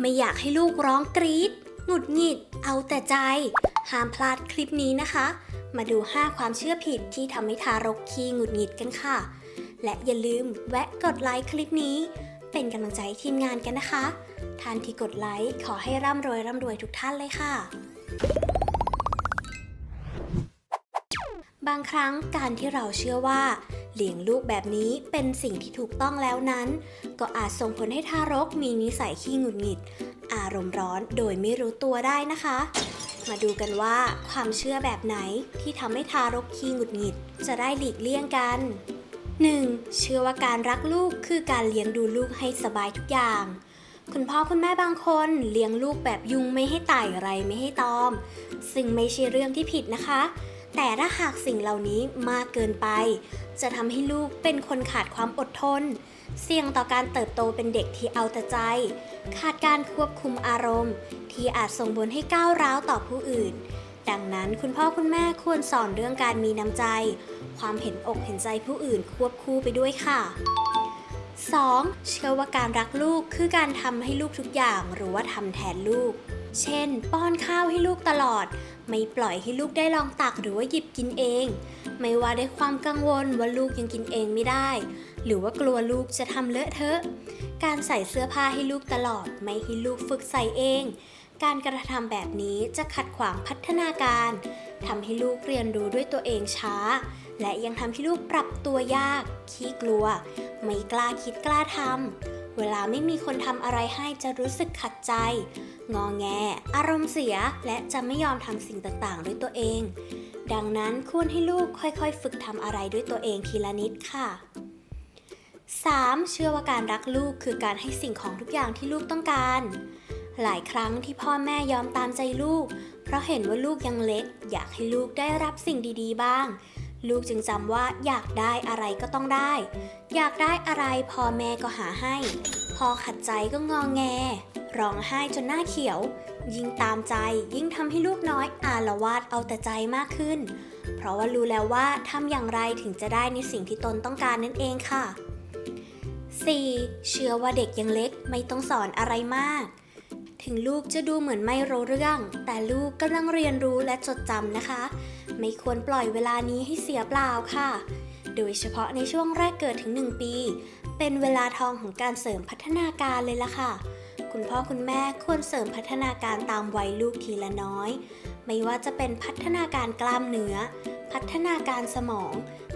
ไม่อยากให้ลูกร้องกรี๊ดหงุดหงิด เอาแต่ใจ ห้ามพลาดคลิปนี้นะคะ มาดู 5 ความเชื่อผิดที่ทำให้ทารกขี้หงุดหงิดกันค่ะ และอย่าลืมแวะกดไลค์คลิปนี้ เป็นกำลังใจทีมงานกันนะคะท่านที่กดไลค์ขอให้ร่ำรวยร่ำรวยทุกท่านเลยค่ะ บางครั้งการที่เราเชื่อว่า เลี้ยงลูกแบบนี้เป็นสิ่งที่ถูกต้องแล้วนั้น ก็อาจส่งผลให้ทารกมีนิสัยขี้หงุดหงิด อารมณ์ร้อนโดยไม่รู้ตัวได้นะคะ มาดูกันว่าความเชื่อแบบไหนที่ทำให้ทารกขี้หงุดหงิด จะได้หลีกเลี่ยงกัน 1. เชื่อว่าการรักลูกคือการเลี้ยงดูลูกให้สบายทุกอย่าง คุณพ่อคุณแม่บางคนเลี้ยงลูกแบบยุงไม่ให้ไต่ไรไม่ให้ตอม ซึ่งไม่ใช่เรื่องที่ผิดนะคะ แต่ถ้าหากสิ่งเหล่านี้มากเกินไป จะทำให้ลูกเป็นคนขาดความอดทน เสี่ยงต่อการเติบโตเป็นเด็กที่เอาแต่ใจ ขาดการควบคุมอารมณ์ ที่อาจส่งผลให้ก้าวร้าวต่อผู้อื่น ดังนั้นคุณพ่อคุณแม่ควรสอนเรื่องการมีน้ำใจ ความเห็นอกเห็นใจผู้อื่นควบคู่ไปด้วยค่ะ 2. เชื่อว่าการรักลูกคือการทำให้ลูกทุกอย่างหรือว่าทำแทนลูก เช่น ป้อนข้าวให้ลูกตลอด ไม่ปล่อยให้ลูกได้ลองตักหรือว่าหยิบกินเอง ไม่ว่าด้วยความกังวลว่าลูกยังกินเองไม่ได้ หรือว่ากลัวลูกจะทำเลอะเทอะ การใส่เสื้อผ้าให้ลูกตลอด ไม่ให้ลูกฝึกใส่เอง การกระทำแบบนี้จะขัดขวางพัฒนาการทำให้ลูกเรียนรู้ด้วยตัวเองช้า และยังทำให้ลูกปรับตัวยาก ขี้กลัว ไม่กล้าคิดกล้าทำ เวลาไม่มีคนทำอะไรให้จะรู้สึกขัดใจ งอแง อารมณ์เสีย และจะไม่ยอมทำสิ่งต่างๆ ด้วยตัวเอง ดังนั้นควรให้ลูกค่อยๆ ฝึกทำอะไรด้วยตัวเองทีละนิดค่ะ 3. เชื่อว่าการรักลูกคือการให้สิ่งของทุกอย่างที่ลูกต้องการ หลายครั้งที่พ่อแม่ยอมตามใจลูก เพราะเห็นว่าลูกยังเล็ก อยากให้ลูกได้รับสิ่งดีๆ บ้าง ลูกจึงจำว่าอยากได้อะไรก็ต้องได้ อยากได้อะไรพ่อแม่ก็หาให้ พอขัดใจก็งองแง ร้องไห้จนหน้าเขียว ยิ่งตามใจยิ่งทำให้ลูกน้อยอาละวาดเอาแต่ใจมากขึ้น เพราะว่ารู้แล้วว่าทำอย่างไรถึงจะได้ในสิ่งที่ตนต้องการนั่นเองค่ะ 4. เชื่อว่าเด็กยังเล็กไม่ต้องสอนอะไรมาก ถึงลูกจะดูเหมือนไม่รู้เรื่อง แต่ลูกกำลังเรียนรู้และจดจำนะคะ ไม่ควรปล่อยเวลานี้ให้เสียเปล่าค่ะ โดยเฉพาะในช่วงแรกเกิดถึง 1 ปี เป็นเวลาทองของการเสริมพัฒนาการเลยล่ะค่ะ คุณพ่อคุณแม่ควรเสริมพัฒนาการตามวัยลูกทีละน้อย ไม่ว่าจะเป็นพัฒนาการกล้ามเนื้อ พัฒนาการสมอง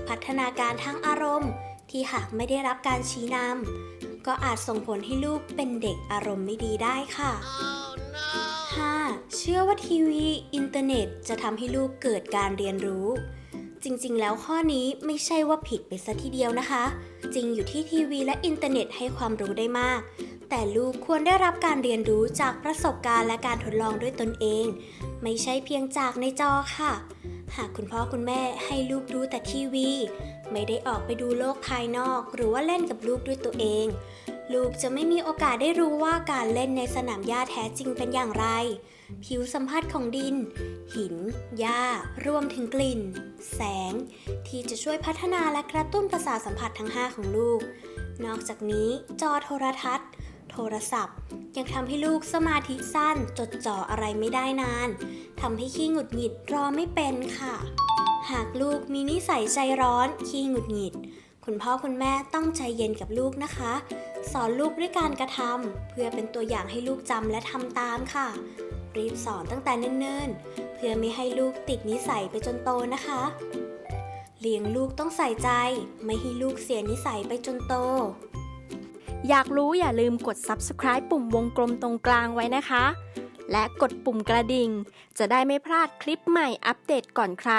พัฒนาการทางอารมณ์ ที่หากไม่ได้รับการชี้นำก็อาจส่งผลให้ลูกเป็นเด็กอารมณ์ไม่ดีได้ค่ะ 5. เชื่อว่า ทีวี อินเทอร์เน็ต จะทำให้ลูกเกิดการเรียนรู้ จริงๆ แล้วข้อนี้ไม่ใช่ว่าผิดไปซะทีเดียวนะคะ จริงอยู่ที่ทีวีและอินเทอร์เน็ตให้ความรู้ได้มาก แต่ลูกควรได้รับการเรียนรู้จากประสบการณ์และการทดลองด้วยตนเอง ไม่ใช่เพียงจากในจอค่ะ หากคุณพ่อคุณแม่ให้ลูกดูแต่ทีวี ไม่ได้ออกไปดูโลกภายนอก หรือว่าเล่นกับลูกด้วยตัวเอง ลูกจะไม่มีโอกาสได้รู้ว่าการเล่นในสนามหญ้าแท้จริงเป็นอย่างไร ผิวสัมผัสของดิน หิน หญ้ารวมถึงกลิ่น แสง ที่จะช่วยพัฒนาและกระตุ้นประสาทสัมผัสทั้ง 5 ของลูก นอกจากนี้จอโทรทัศน์ โทรศัพท์ ยังทำให้ลูกสมาธิสั้น จดจ่ออะไรไม่ได้นานทำให้ขี้หงุดหงิดรอไม่เป็นค่ะ หากลูกมีนิสัยใจร้อน ขี้หงุดหงิด คุณพ่อคุณแม่ต้องใจเย็นกับลูกนะคะ สอนลูกด้วยการกระทำเพื่อเป็นตัวอย่างให้ลูกจำและทำตามค่ะ รีบสอนตั้งแต่เนิ่นๆ เพื่อไม่ให้ลูกติดนิสัยไปจนโตนะคะ เลี้ยงลูกต้องใส่ใจ ไม่ให้ลูกเสียนิสัยไปจนโต อยากรู้อย่าลืมกด subscribe ปุ่มวงกลมตรงกลางไว้นะคะ และกดปุ่มกระดิ่ง จะได้ไม่พลาดคลิปใหม่อัปเดตก่อนใคร